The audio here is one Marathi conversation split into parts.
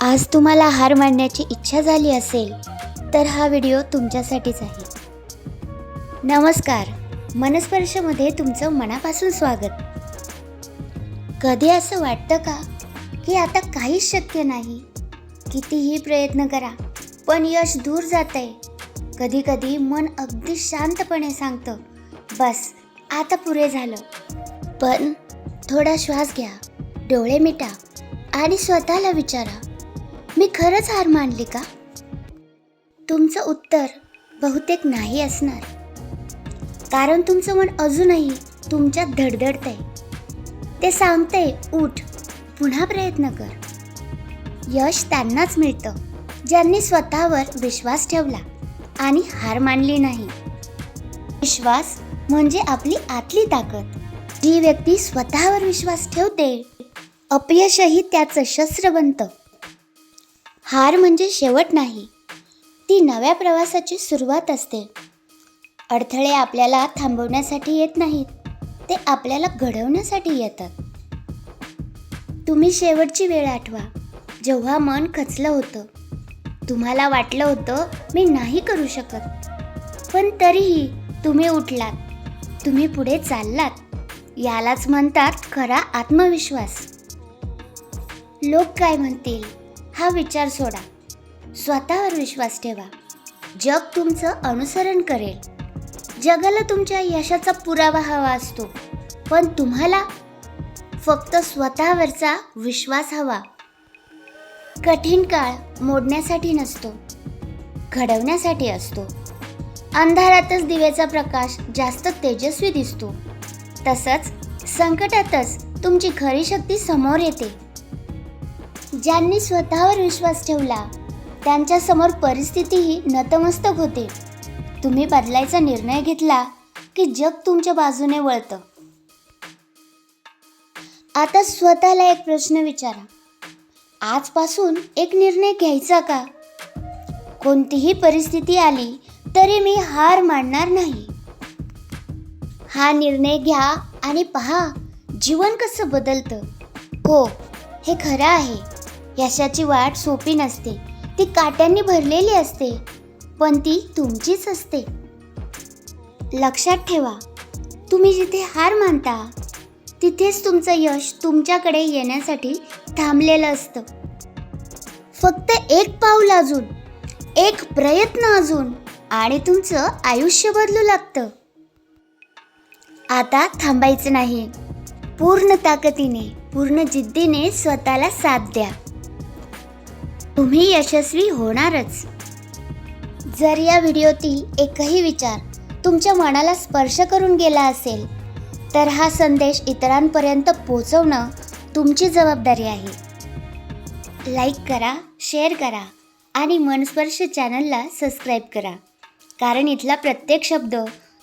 आज तुम्हाला हार मांडण्याची इच्छा झाली असेल तर हा व्हिडिओ तुमच्यासाठीच आहे. नमस्कार. मनस्पर्शमध्ये तुमचं मनापासून स्वागत. कधी असं वाटतं का की आता काहीच शक्य नाही? कितीही प्रयत्न करा पण यश दूर जातंय. कधी कधी मन अगदी शांतपणे सांगतं बस आता पुरे झालं. पण थोडा श्वास घ्या डोळे मिटा आणि स्वतःला विचारा मी खरंच हार मानली का? तुमचं उत्तर बहुतेक नाही असणार. कारण तुमचं मन अजूनही तुमच्यात धडधडतंय. ते सांगते उठ पुन्हा प्रयत्न कर. यश त्यांनाच मिळतं ज्यांनी स्वतःवर विश्वास ठेवला आणि हार मानली नाही. विश्वास म्हणजे आपली आतली ताकद. जी व्यक्ती स्वतःवर विश्वास ठेवते अपयशही त्याचं शस्त्र बनतं. हार म्हणजे शेवट नाही. ती नव्या प्रवासाची सुरुवात असते. अडथळे आपल्याला थांबवण्यासाठी येत नाहीत. ते आपल्याला घडवण्यासाठी येतात. तुम्ही शेवटची वेळ आठवा. जेव्हा मन खचलं होतं. तुम्हाला वाटलं होतं मी नाही करू शकत. पण तरीही तुम्ही उठलात. तुम्ही पुढे चाललात. यालाच म्हणतात खरा आत्मविश्वास. लोक काय म्हणतील? हा विचार सोडा. स्वतःवर विश्वास ठेवा. जग तुमचं अनुसरण करेल. जगाला तुमच्या यशाचा पुरावा हवा असतो. पण तुम्हाला फक्त स्वतःवरचा विश्वास हवा. कठीण काळ मोडण्यासाठी नसतो. घडवण्यासाठी असतो. अंधारातच दिवेचा प्रकाश जास्त तेजस्वी दिसतो. तसंच संकटातच तुमची खरी शक्ती समोर येते. ज्यांनी स्वतःवर विश्वास ठेवला त्यांच्यासमोर परिस्थितीही नतमस्तक होते. तुम्ही बदलायचा निर्णय घेतला की जग तुमच्या बाजूने वळतं. आता स्वतःला एक प्रश्न विचारा. आजपासून एक निर्णय घ्यायचा का? कोणतीही परिस्थिती आली तरी मी हार मानणार नाही. हा निर्णय घ्या आणि पहा जीवन कसं बदलतं. हो हे खरं आहे. यशाची वाट सोपी नसते. ती काट्यांनी भरलेली असते. पण ती तुमचीच असते. लक्षात ठेवा तुम्ही जिथे हार मानता तिथेच तुमचं यश तुमच्याकडे येण्यासाठी थांबलेलं असतं. फक्त एक पाऊल अजून एक प्रयत्न अजून आणि तुमचं आयुष्य बदलू लागतं. आता थांबायचं नाही. पूर्ण ताकदीने पूर्ण जिद्दीने स्वतःला साथ द्या. तुम्ही यशस्वी होणारच. जर या व्हिडिओतील एकही विचार तुमच्या मनाला स्पर्श करून गेला असेल तर हा संदेश इतरांपर्यंत पोहोचवणं तुमची जबाबदारी आहे. लाईक करा शेअर करा आणि मनस्पर्श चॅनलला सबस्क्राईब करा. कारण इथला प्रत्येक शब्द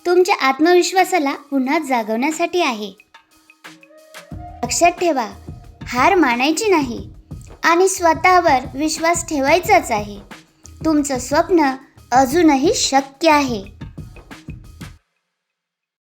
तुमच्या आत्मविश्वासाला पुन्हा जागवण्यासाठी आहे. लक्षात ठेवा हार मानायची नाही. आणि स्वतःवर विश्वास ठेवायचाच आहे. तुमचं स्वप्न अजूनही शक्य आहे.